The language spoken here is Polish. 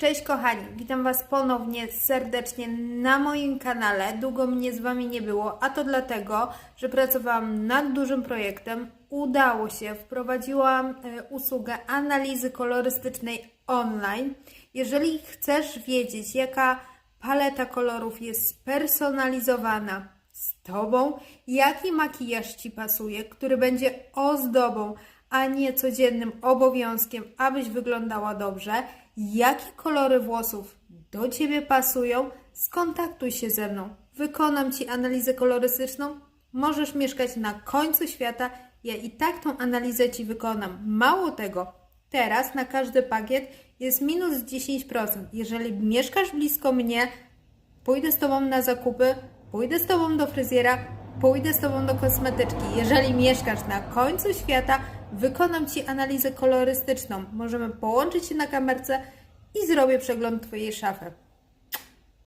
Cześć kochani, witam Was ponownie serdecznie na moim kanale. Długo mnie z Wami nie było, a to dlatego, że pracowałam nad dużym projektem. Udało się, wprowadziłam e, usługę analizy kolorystycznej online. Jeżeli chcesz wiedzieć, jaka paleta kolorów jest spersonalizowana z Tobą, jaki makijaż Ci pasuje, który będzie ozdobą, a nie codziennym obowiązkiem, abyś wyglądała dobrze, jakie kolory włosów do Ciebie pasują, skontaktuj się ze mną. Wykonam Ci analizę kolorystyczną. Możesz mieszkać na końcu świata, ja i tak tą analizę Ci wykonam. Mało tego, teraz na każdy pakiet jest minus 10%. Jeżeli mieszkasz blisko mnie, Pójdę z Tobą na zakupy, pójdę z Tobą do fryzjera, pójdę z Tobą do kosmetyczki. Jeżeli mieszkasz na końcu świata, wykonam Ci analizę kolorystyczną. Możemy połączyć się na kamerce i zrobię przegląd Twojej szafy.